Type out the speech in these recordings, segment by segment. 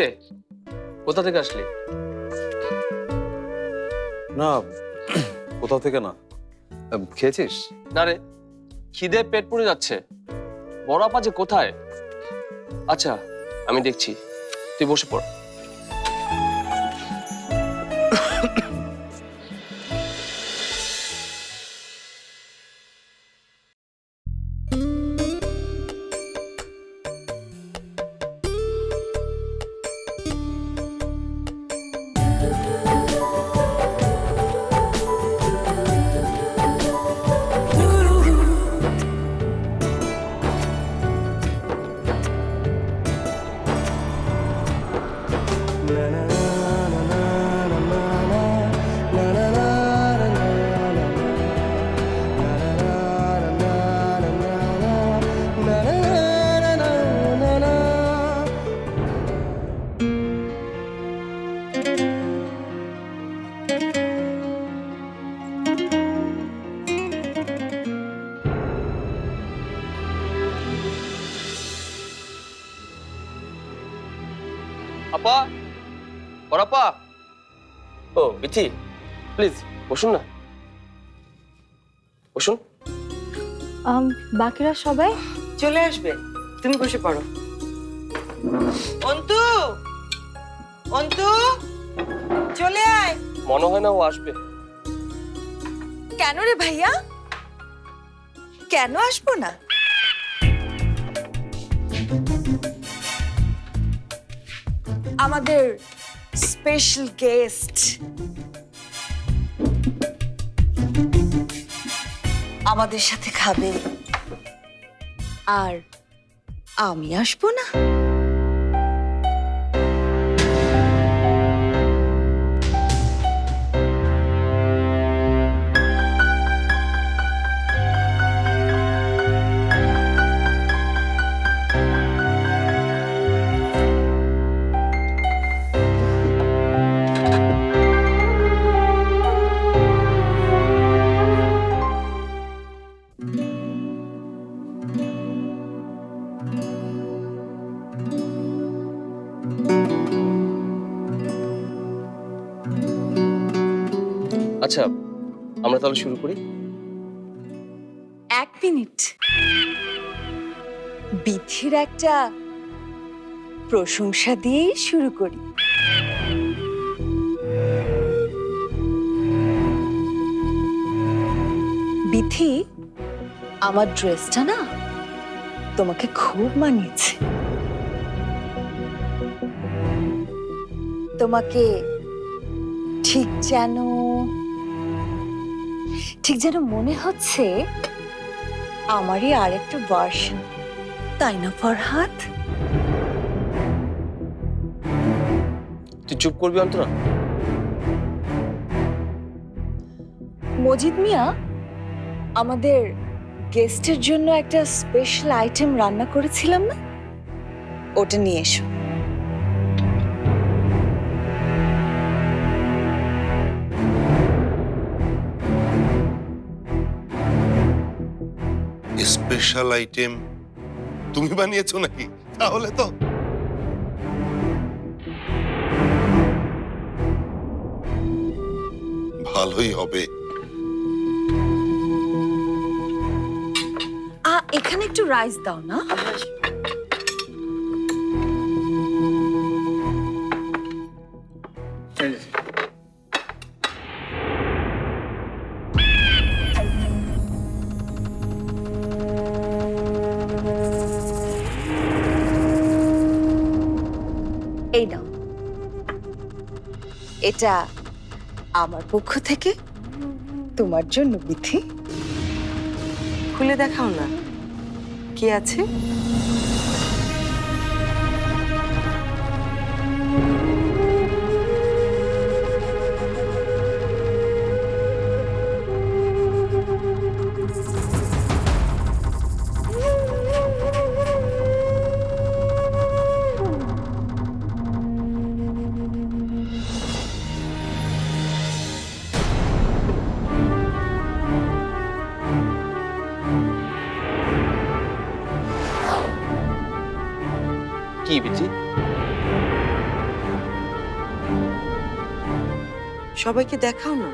রে কোথা থেকে আসলি? না কোথা থেকে না? খেয়েছিস? না রে খিদে পেট পুড়ে যাচ্ছে। বড় আপা যে কোথায়? আচ্ছা আমি দেখছি। তুই বসে পড়। বিথি প্লিজ বসুন না। বসুন। আম, বাকিরা সবাই? চলে আসবে তুমি বসে পড়ো। অন্তু! অন্তু! চলে আয়। মনে হয় না ও আসবে। কেন রে ভাইয়া? কেন আসব না? আমাদের স্পেশাল গেস্ট আমাদের সাথে খাবে। আর আমি আসব না। তাহলে শুরু করি। এক মিনিট। বিধির একটা প্রশংসা দিয়েই শুরু করি। বিথি আমার ড্রেসটা না তোমাকে খুব মানিয়েছে। তোমাকে ঠিক যেন ঠিক যেন মনে হচ্ছে আমারই আর আরেকটা ভার্সন তাই না ফরহাদ? তুই চুপ করবি অন্তরা? মজিদ মিয়া আমাদের গেস্টের জন্য একটা স্পেশাল আইটেম রান্না করেছিলাম না? ওটা নিয়ে এসো। স্পেশাল আইটেম তুমি বানিয়েছো নাকি? তাহলে তো ভালোই হবে। এখানে একটু রাইস দাও না? এটা আমার পক্ষ থেকে তোমার জন্য বিথি। খুলে দেখাও না। কি আছে? সবাইকে দেখাও না।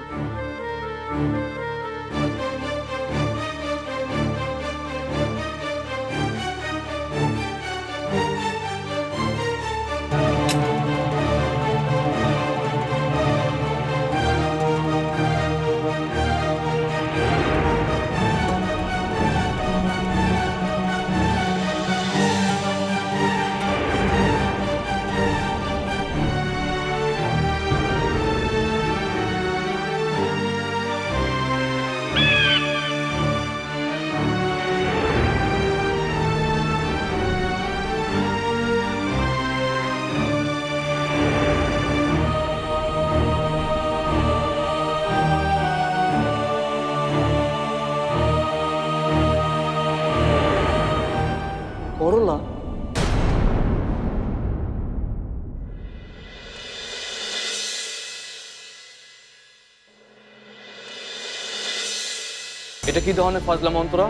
এটা কি ধরনের ফাজলা মন্ত্রা?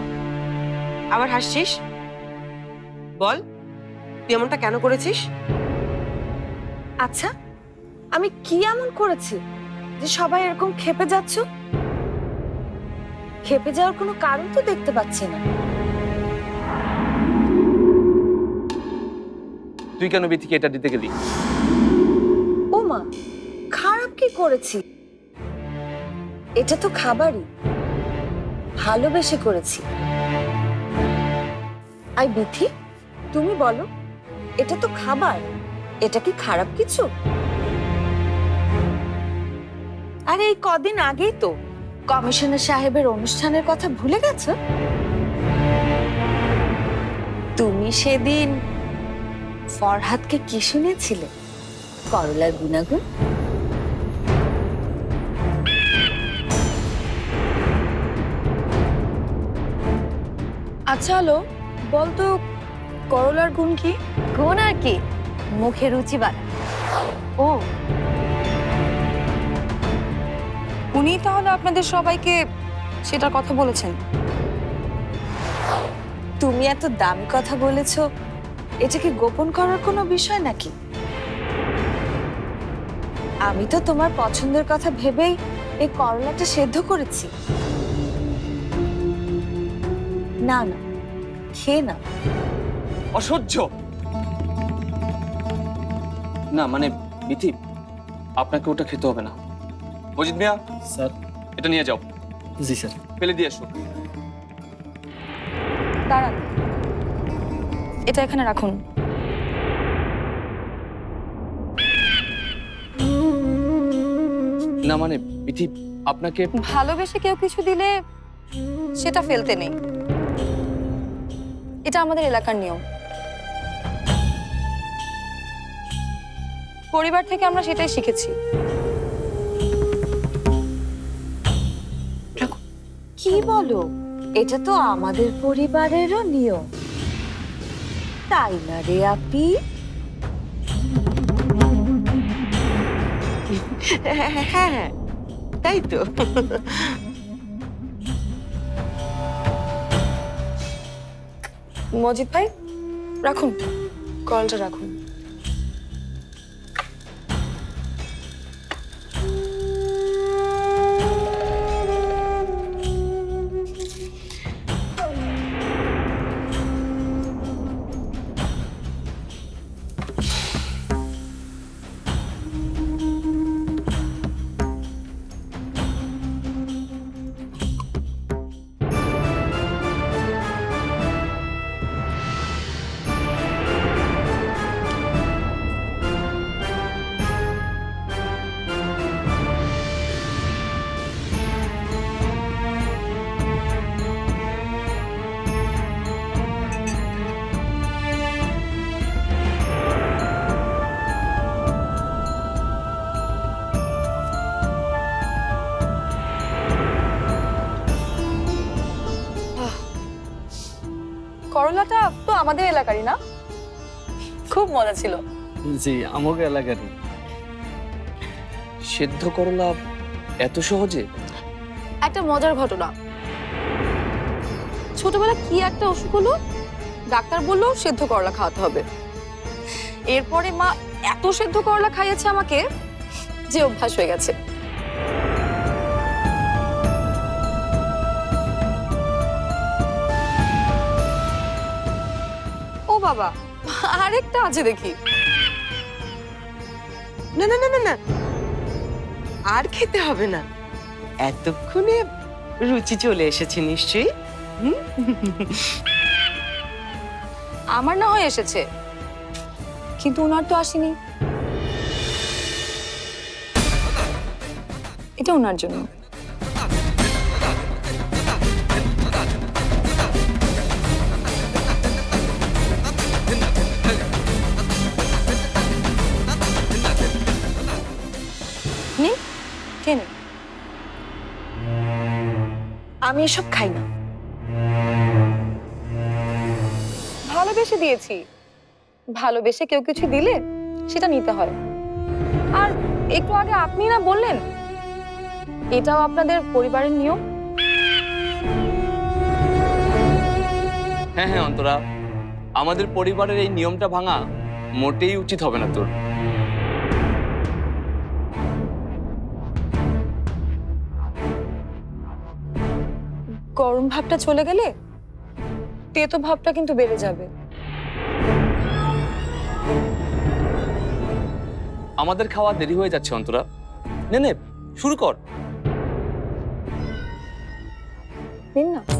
আবার হাসছিস? বল তুই এমনটা কেন করেছিস? আচ্ছা আমি কি এমন করেছি যে সবাই এরকম খেপে যাচ্ছ? খেপে যাওয়ার কোনো কারণ তো দেখতে পাচ্ছি না। তুই কেন বিথিকে এটা দিতে গেলি? ও মা খারাপ কি করেছি? এটা তো খাবারই। ভালোবেসে করেছি। আই বিথি, তুমি বলো, এটা তো খাবার, এটা কি খারাপ কিছু? আরে, এই কদিন আগেই তো কমিশনার সাহেবের অনুষ্ঠানের কথা ভুলে গেছো? তুমি সেদিন ফরহাদকে কি শুনেছিলে? করলার গুণাগুণ? আচ্ছা হলো বলতো করলার গুণ কি? গুণ আর কি? মুখে রুচি বাড়া। ও। উনি তাহলে আপনাদের সবাইকে সেটার কথা বলেছেন? তুমি এত দামি কথা বলেছ এটা কি গোপন করার কোনো বিষয় নাকি? আমি তো তোমার পছন্দের কথা ভেবেই এই করলাটা সেদ্ধ করেছি। না না খেয়ে না অসহ্য! না মানে বিথি আপনাকে ওটা খেতে হবে না। মজিদ মিয়া? স্যার। এটা নিয়ে যাও। জি স্যার। ফেলে দিয়ে এসো। দাঁড়ান। এটা এখানে রাখুন। না মানে বিথি আপনাকে ভালোবেসে কেউ কিছু দিলে সেটা ফেলতে নেই। এটা আমাদের এলাকার নিয়ম। পরিবার থেকে আমরা সেটাই শিখেছি। কি বলো? এটা তো আমাদের পরিবারেরও নিয়ম। তাই না রে আপি? হ্যাঁ হ্যাঁ, হ্যাঁ। তাই তো। মজিদ ভাই রাখুন। কলটা রাখুন। আমাদের এলাকারই না? খুব মজা ছিল। জি আমাকে এলাকারই। সেদ্ধ করলা এত সহজে? একটা মজার ঘটনা। ছোটবেলা কি একটা অসুখ হলো? ডাক্তার বলল সেদ্ধ করলা খাওয়াতে হবে। এরপরে মা এত সেদ্ধ করলা খাইয়েছে আমাকে যে অভ্যাস হয়ে গেছে। বাবা। আরেকটা আছে দেখি। না না না না না। আর খেতে হবে না। এতক্ষণে রুচি চলে এসেছে নিশ্চয়ই। আমার না হয় এসেছে। কিন্তু ওনার তো আসেনি। এটা ওনার জন্য। আমি এসব খাই না। ভালোবেসে দিয়েছি। ভালোবেসে কেউ কিছু দিলে সেটা নিতে হয়। আর একটু আগে আপনি না বললেন, এটাও আপনাদের পরিবারের নিয়ম? হ্যাঁ হ্যাঁ অন্তরা। আমাদের পরিবারের এই নিয়মটা ভাঙা মোটেই উচিত হবে না তোর। গরম ভাবটা চলে গেলে তেতো ভাবটা কিন্তু বেড়ে যাবে। আমাদের খাওয়া দেরি হয়ে যাচ্ছে অন্তরা। নে নে শুরু কর। নিন না।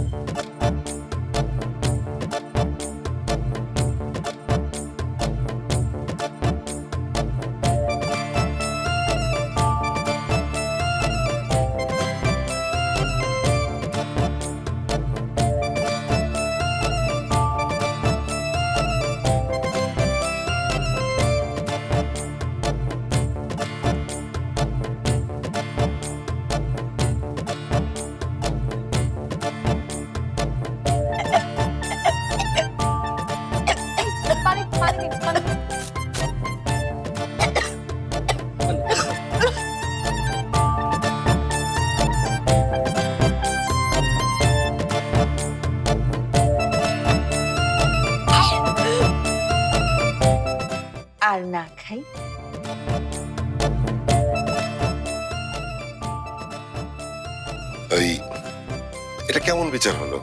কেমন বিচার হলো?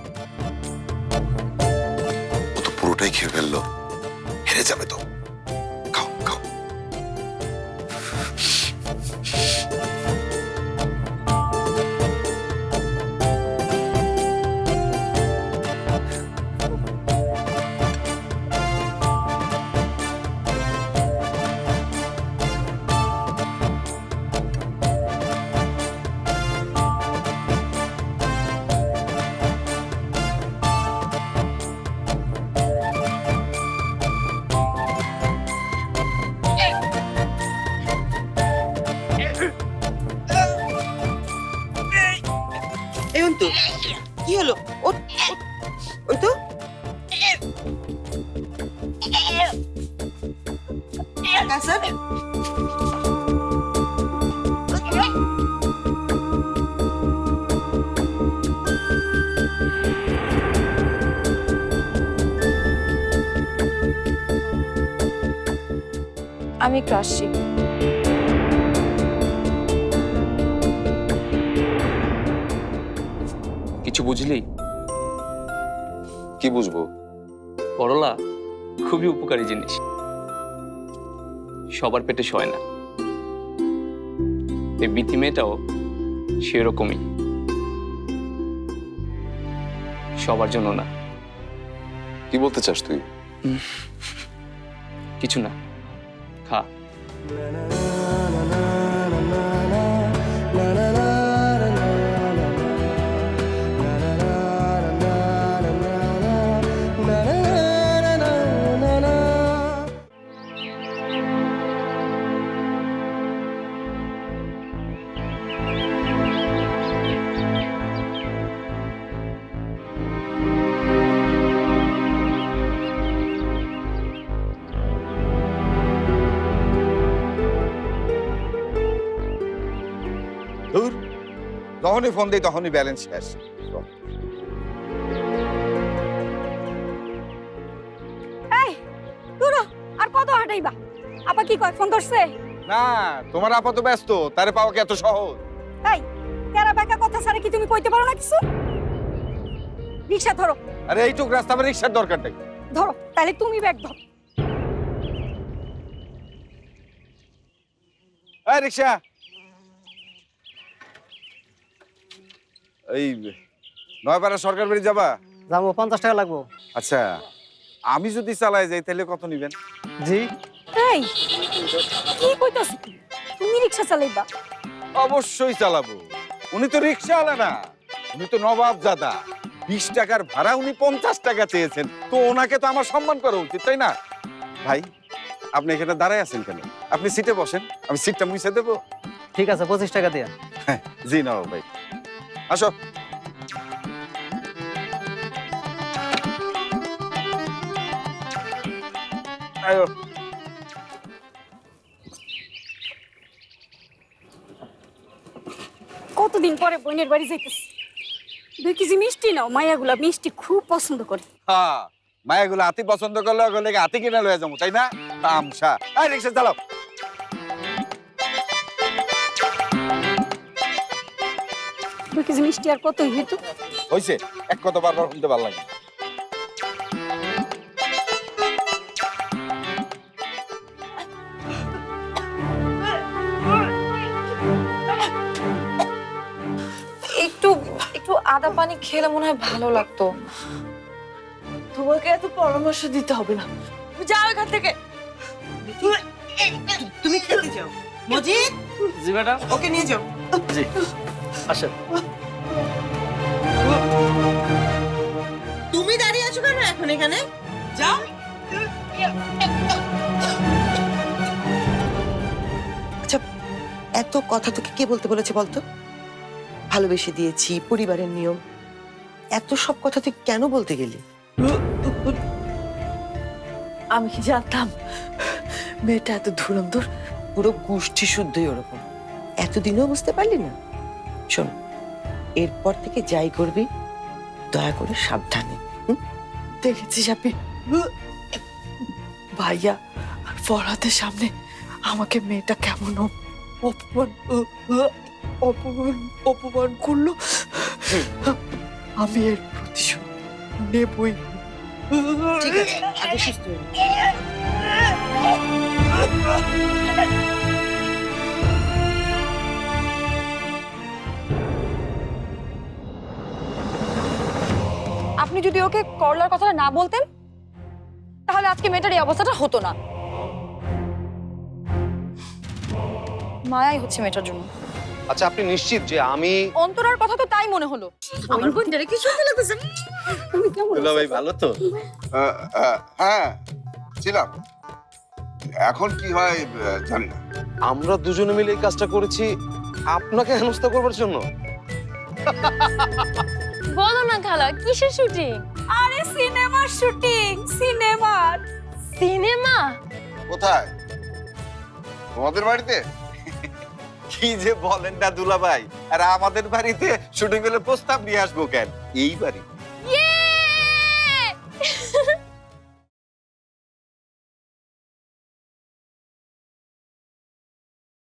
ও তো পুরোটাই খেয়ে ফেলল। হেরে যাবে তো। আমি একটু আসছি কিছু বুঝলি? কি বুঝব? করলা খুবই উপকারী জিনিস। সবার পেটে সয় না। এই বিথি মেয়েটাও সেরকমই। সবার জন্য না। কি বলতে চাস তুই? কিছু না। খা। যখনই ফোন দেই তখনই ব্যালেন্স শেষ। দূর আর কত হাঁটাইবা? আপা কি কয় ফোন ধরছে না তোমার আপাতত ব্যস্ত তারে পাওয়া কি এত সহজ? এই তেরা বেকা কথা কি তুমি কইতে পারো না কিছু? রিক্সা ধরো। আরে এইটুক রাস্তা আমার রিক্সার দরকার নেই। ধরো তাহলে তুমি ব্যাগ ধরো। এই রিক্সা! এই নয়পাড়া সরকার বাড়ি যাবা? যাব পঞ্চাশ টাকা লাগবো। আচ্ছা আমি যদি চালাই যাই তাহলে কত নিবেন? জি। এই কি কইতাছ? তুমি রিক্সা চালাইবা? অবশ্যই চালাবো। উনি তো রিক্সা আলা না। উনি তো নবাব দাদা বিশ টাকার ভাড়া উনি পঞ্চাশ টাকা চেয়েছেন। তো ওনাকে তো আমার সম্মান করা উচিত তাই না? ভাই আপনি এখানে দাঁড়ায় আছেন কেন? আপনি সিটে বসেন আমি সিটটা মুছে দেবো? ঠিক আছে পঁচিশ টাকা দিয়ে। জি নবাব ভাই। আসো। আয়ো। কতদিন পরে বোনের বাড়ি যাইতেছি? দুই কেজি মিষ্টি নাও মায়াগুলা মিষ্টি খুব পছন্দ করে। হ্যাঁ মায়াগুলো হাতি পছন্দ করলে ওগুলো হাতি কিনে লয়ে যাব তাই না? তামসা। এই রিক্সা চালাও। দুই কেজি মিষ্টি আর কত হইতো হয়েছে এক কথা বারবার শুনতে ভালো লাগে একটু একটু আদা পানি খেলে মনে হয় ভালো লাগতো। তোমাকে এত পরামর্শ দিতে হবে না। তুমি যাও এখান থেকে। তুমি খেতে যাও। মজিদ? জি ম্যাডাম। ওকে নিয়ে যাও। জি। আসেন। তুমি দাঁড়িয়ে আছো কেন এখন এখানে? যাও। আচ্ছা এত কথা তোকে কে বলতে বলেছে বলতো? ভালোবেসে দিয়েছি পরিবারের নিয়ম। এত সব কথা তুই কেন বলতে গেলি? আমি কি জানতাম? মেয়েটা এত ধুরন্ধর। পুরো গোষ্ঠী শুদ্ধই ওরকম। এতদিনও বুঝতে পারলি না? শোন এরপর থেকে যাই করবি দয়া করে সাবধানে? দেখেছিস আপনি? ভাইয়া আর ফরহাদের সামনে আমাকে মেয়েটা কেমন অপমান অপমান অপমান করল। আমি এর প্রতিশোধ নেবই। ঠিক আছে আগে সুস্থ আপনি যদি ওকে করলার কথাটা না বলতেন তাহলে আজকে মেয়েটার এই অবস্থাটা হতো না। মায়াই হচ্ছে মেয়েটার জন্য। আচ্ছা আপনি নিশ্চিত যে আমি অন্তরার কথা তো তাই মনে হলো। আমার বোনটারে কি সুন্দর লাগতেছে। তুমি কেমন আছো? ভাই ভালো তো? হ্যাঁ ছিলাম। এখন কি হয় জানি না। আমরা দুজনে মিলে এই কাজটা করেছি আপনাকে হেনস্থা করবার জন্য। বলো না খালা কিসের শুটিং? আরে সিনেমার শুটিং সিনেমা সিনেমা? কোথায়? তোমাদের বাড়িতে? কি যে বলেন না দুলা ভাই আর আমাদের বাড়িতে শুটিং হলে প্রস্তাব নিয়ে আসব কেন? এই বাড়ি। ইয়ে!